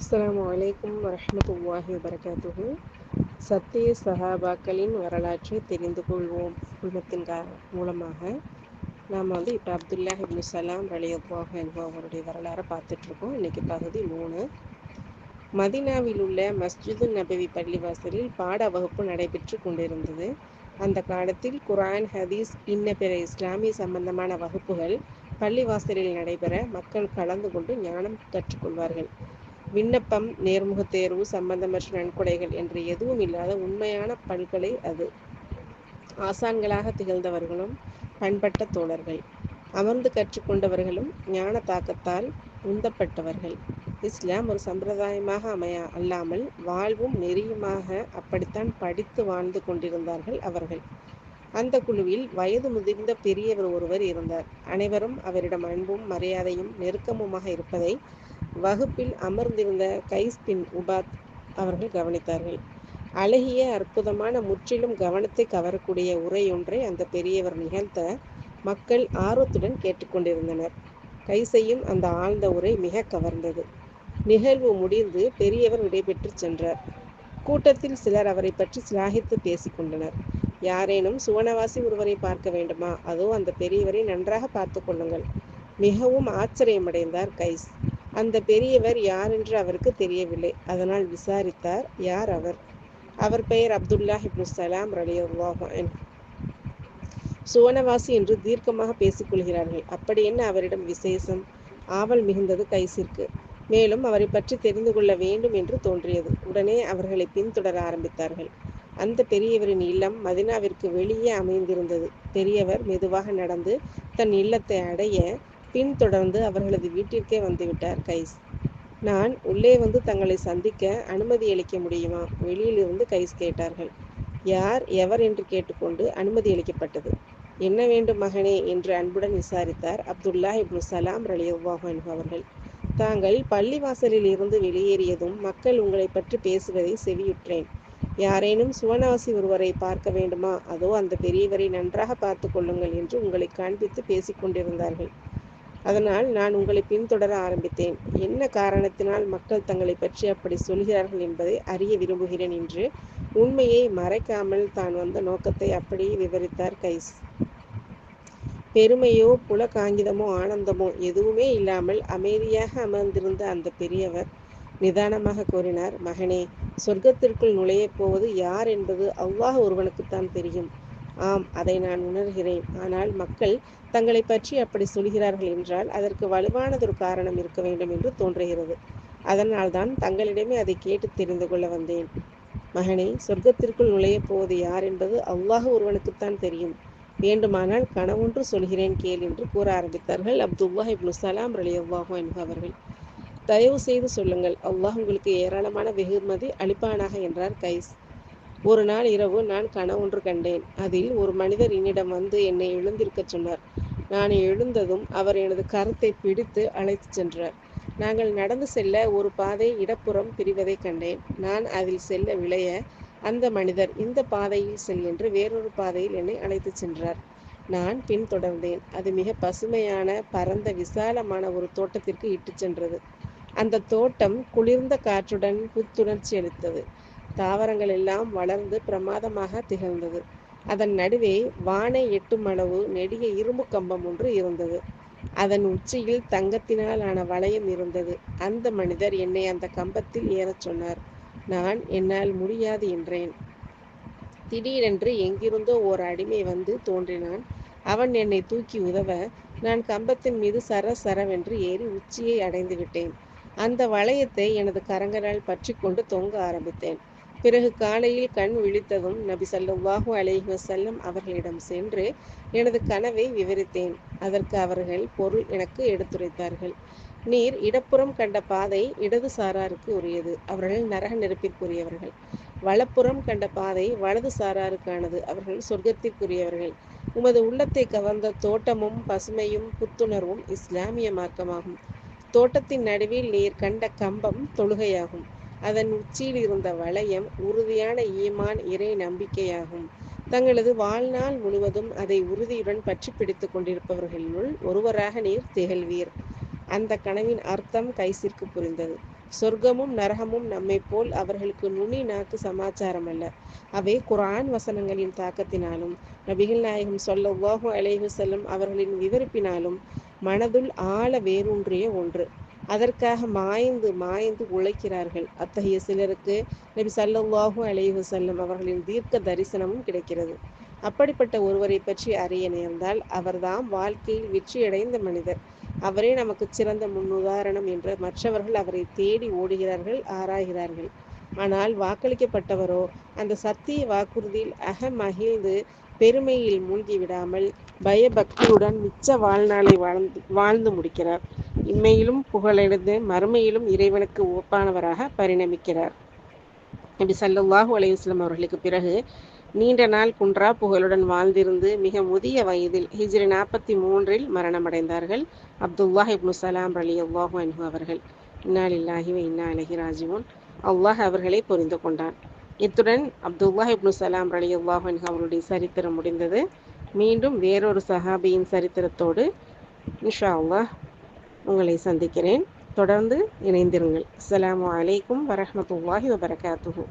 அஸ்லாம் அலைக்கும் வரஹ்மத்துல்லாஹி வரகாத்துகு சத்திய சஹாபாக்களின் வரலாற்றை தெரிந்து கொள்வோம். குழுமத்தின் கா மூலமாக நாம் வந்து இப்போ அப்துல்லா இப்னு சலாம் ரலியல்லாஹு அவருடைய வரலாறை பார்த்துட்ருக்கோம். இன்றைக்கி பகுதி மூணு. மதினாவில் உள்ள மஸ்ஜிது நபவி பள்ளிவாசலில் பாட வகுப்பு நடைபெற்று கொண்டிருந்தது. அந்த காலத்தில் குரான் ஹதீஸ் இன்ன பிற இஸ்லாமிய சம்பந்தமான வகுப்புகள் பள்ளிவாசலில் நடைபெற மக்கள் கலந்து கொண்டு ஞானம் கற்றுக்கொள்வார்கள். விண்ணப்பம் நேர்முக தேர்வு சம்பந்தமற்ற நன்கொடைகள் என்று எதுவும் இல்லாத உண்மையான பல்கலை அது. ஆசான்களாக திகழ்ந்தவர்களும் பண்பட்ட தோழர்கள். அமர்ந்து கற்றுக்கொண்டவர்களும் ஞான தாக்கத்தால் உந்தப்பட்டவர்கள். இஸ்லாம் ஒரு சம்பிரதாயமாக அமையா அல்லாமல் வாழ்வும் நெறியுமாக அப்படித்தான் படித்து வாழ்ந்து கொண்டிருந்தார்கள் அவர்கள். அந்த குழுவில் வயது முதிர்ந்த பெரியவர் ஒருவர் இருந்தார். அனைவரும் அவரிடம் அன்பும் மரியாதையும் நெருக்கமுமாக இருப்பதை வகுப்பில் அமர்ந்திருந்த கைஸ் பின் உபாத் அவர்கள் கவனித்தார்கள். அழகிய அற்புதமான முற்றிலும் கவனத்தை கவரக்கூடிய உரையொன்றை அந்த பெரியவர் நிகழ்த்த மக்கள் ஆர்வத்துடன் கேட்டுக்கொண்டிருந்தனர் கைசையும் அந்த ஆழ்ந்த உரை மிக கவர்ந்தது. நிகழ்வு முடிந்து பெரியவர் விடைபெற்று சென்றார். கூட்டத்தில் சிலர் அவரை பற்றி சிலாகித்து பேசிக்கொண்டனர் யாரேனும் சுவனவாசி ஒருவரை பார்க்க வேண்டுமா? அதோ அந்த பெரியவரை நன்றாக பார்த்து கொள்ளுங்கள். மிகவும் ஆச்சரியமடைந்தார் கைஸ். அந்த பெரியவர் யார் என்று அவருக்கு தெரியவில்லை. அதனால் விசாரித்தார். யார் அவர்? அவர் பெயர் அப்துல்லாஹ் இப்னு சலாம் ரலியுல்லாஹன் சுவனவாசி என்று தீர்க்கமாக பேசிக்கொள்கிறார்கள் அப்படி என்ன அவரிடம் விசேஷம்? ஆவல் மிகுந்தது கைசிற்கு. மேலும் அவரை பற்றி தெரிந்து கொள்ள வேண்டும் என்று தோன்றியது. உடனே அவர்களை பின்தொடர ஆரம்பித்தார்கள். அந்த பெரியவரின் இல்லம் மதினாவிற்கு வெளியே அமைந்திருந்தது. பெரியவர் மெதுவாக நடந்து தன் இல்லத்தை அடைய பின்தொடர்ந்து அவர்களது வீட்டிற்கே வந்துவிட்டார் கைஸ். நான் உள்ளே வந்து தங்களை சந்திக்க அனுமதி அளிக்க முடியுமா? வெளியிலிருந்து கைஸ் கேட்டார்கள். யார் எவர் என்று கேட்டுக்கொண்டு அனுமதி அளிக்கப்பட்டது. என்ன வேண்டும் மகனே? என்று அன்புடன் விசாரித்தார் அப்துல்லா இப்னு சலாம் ரலியல்லாஹு என்பவர்கள் அவர்கள். தாங்கள் பள்ளிவாசலில் இருந்து வெளியேறியதும் மக்கள் உங்களை பற்றி பேசுவதை செவியுற்றேன். யாரேனும் சுவனாசி ஒருவரை பார்க்க வேண்டுமா? அதோ அந்த பெரியவரை நன்றாக பார்த்து கொள்ளுங்கள் என்று உங்களை காண்பித்து பேசிக்கொண்டிருந்தார்கள் அதனால் நான் உங்களை பின்தொடர ஆரம்பித்தேன். என்ன காரணத்தினால் மக்கள் தங்களை பற்றி அப்படி சொல்கிறார்கள் என்பதை அறிய விரும்புகிறேன் என்று உண்மையை மறைக்காமல் தான் வந்த நோக்கத்தை அப்படியே விவரித்தார் கைஸ். பெருமையோ புலகாங்கிதமோ ஆனந்தமோ எதுவுமே இல்லாமல் அமைதியாக அமர்ந்திருந்த அந்த பெரியவர் நிதானமாக கூறினார் மகனே சொர்க்கத்திற்குள் நுழையப் போவது யார் என்பது அவ்வாஹ் ஒருவனுக்குத்தான் தெரியும். ஆம் அதை நான் உணர்கிறேன். ஆனால் மக்கள் தங்களை பற்றி அப்படி சொல்கிறார்கள் என்றால் அதற்கு வலுவானதொரு காரணம் இருக்க வேண்டும் என்று தோன்றுகிறது. அதனால்தான் தங்களிடமே அதை கேட்டு தெரிந்து கொள்ள வந்தேன். மகனே சொர்க்கத்திற்குள் நுழையப் போவது யார் என்பது அவ்வாக ஒருவனுக்குத்தான் தெரியும். வேண்டுமானால் கனவொன்று சொல்கிறேன் கேள் என்று கூற ஆரம்பித்தார்கள் அப்துல்லா இப்னு சலாம் ரலி என்பவர்கள் தயவு செய்து சொல்லுங்கள் அல்லாஹ் உங்களுக்கு ஏராளமான வெகுமதி அளிப்பானாக என்றார் கைஸ். ஒரு நாள் இரவு நான் கனவொன்று கண்டேன். அதில் ஒரு மனிதர் என்னிடம் வந்து என்னை எழுந்திருக்கச் சொன்னார். நான் எழுந்ததும் அவர் எனது கருத்தை பிடித்து அழைத்து சென்றார். நாங்கள் நடந்து செல்ல ஒரு பாதை இடப்புறம் பிரிவதை கண்டேன். நான் அதில் செல்ல விளைய அந்த மனிதர் இந்த பாதையில் செல் என்று வேறொரு பாதையில் என்னை அழைத்து சென்றார். நான் பின்தொடர்ந்தேன் அது மிக பசுமையான பரந்த விசாலமான ஒரு தோட்டத்திற்கு இட்டு சென்றது. அந்த தோட்டம் குளிர்ந்த காற்றுடன் புத்துணர்ச்சி அளித்தது. தாவரங்கள் எல்லாம் வளர்ந்து பிரமாதமாக திகழ்ந்தது. அதன் நடுவே வானை எட்டும் அளவு நெடிய இரும்பு கம்பம் ஒன்று இருந்தது. அதன் உச்சியில் தங்கத்தினால் ஆன வளையம் இருந்தது. அந்த மனிதர் என்னை அந்த கம்பத்தில் ஏறச் சொன்னார். நான் என்னால் முடியாது என்றேன். திடீரென்று எங்கிருந்தோ ஓர் அடிமை வந்து தோன்றினான். அவன் என்னை தூக்கி உதவ நான் கம்பத்தின் மீது சர சரவென்று ஏறி உச்சியை அடைந்து விட்டேன். அந்த வளையத்தை எனது கரங்களால் பற்றி கொண்டு தொங்க ஆரம்பித்தேன். பிறகு காலையில் கண் விழித்ததும் நபி சல்லுவாஹு அலைஹி வசல்லம் அவர்களிடம் சென்று எனது கனவை விவரித்தேன். அதற்கு அவர்கள் பொருள் எனக்கு எடுத்துரைத்தார்கள். நீர் இடப்புறம் கண்ட பாதை இடது சாராருக்கு உரியது. அவர்கள் நரக நெருப்பிற்குரியவர்கள். வலப்புறம் கண்ட பாதை வலது சாராருக்கானது. அவர்கள் சொர்க்கத்திற்குரியவர்கள். உமது உள்ளத்தை கவர்ந்த தோட்டமும் பசுமையும் புத்துணர்வும் இஸ்லாமிய மார்க்கமாகும். தோட்டத்தின் நடுவில் நீர் கண்ட கம்பம் தொழுகையாகும். அதன் உச்சியில் இருந்த வளையம் உறுதியான ஈமான் இறை நம்பிக்கையாகும். தங்களது வாழ்நாள் முழுவதும் அதை உறுதியுடன் பற்றி பிடித்து கொண்டிருப்பவர்களுள் ஒருவராக நீர் திகழ்வீர். அந்த கனவின் அர்த்தம் கைசிற்கு புரிந்தது. சொர்க்கமும் நரகமும் நம்மை போல் அவர்களுக்கு நுனி நாக்கு சமாச்சாரம் அல்ல அவை குரான் வசனங்களின் தாக்கத்தினாலும் நபிகள் நாயகம் சொல்ல சொல்லவாகும் அலைவு செல்லும் அவர்களின் விவரிப்பினாலும் மனதுள் ஆழ வேரூன்றிய ஒன்று. அதற்காக மாய்ந்து மாய்ந்து உழைக்கிறார்கள். அத்தகைய சிலருக்கு நபி சல்லாஹூ அலைஹு செல்லம் அவர்களின் தீர்க்க தரிசனமும் கிடைக்கிறது. அப்படிப்பட்ட ஒருவரை பற்றி அறிய நேர்ந்தால் அவர்தாம் வாழ்க்கையில் வெற்றியடைந்த மனிதர். அவரே நமக்கு சிறந்த முன்னுதாரணம் என்று மற்றவர்கள் அவரை தேடி ஓடுகிறார்கள் ஆராய்கிறார்கள். ஆனால் வாக்களிக்கப்பட்டவரோ அந்த சத்திய வாக்குறுதியில் அகமகிழ்ந்து பெருமையில் மூழ்கி விடாமல் பயபக்தியுடன் மிச்ச வாழ்நாளை வாழ்ந்து வாழ்ந்து முடிக்கிறார். இம்மையிலும் புகழெழுந்து மறுமையிலும் இறைவனுக்கு ஒப்பானவராக பரிணமிக்கிறார். நபி சல்லாஹூ அலையுஸ்லாம் அவர்களுக்கு பிறகு நீண்ட நாள் குன்றா புகழுடன் வாழ்ந்திருந்து மிக முதிய வயதில் ஹிஜ்ரி நாற்பத்தி மூன்றில் மரணமடைந்தார்கள் அப்துல்லாஹ் இப்னு சலாம் அலி அல்லாஹு அன்ஹு அவர்கள். இன்னாலில்லாஹி இன்னா அலஹி ராஜிவோன் அல்லாஹ் அவர்களை புரிந்து கொண்டான். இத்துடன் அப்துல்லாஹ் இப்னு சலாம் அலி அல்லாஹு அவருடைய சரித்திரம் முடிந்தது. மீண்டும் வேறொரு சஹாபியின் சரித்திரத்தோடு இன்ஷா அல்லாஹ் உங்களை சந்திக்கிறேன். தொடர்ந்து இணைந்திருங்கள். அஸ்லாம் வலைக்கும் வரமத்துல்லாஹி வபரகாத்துஹூ.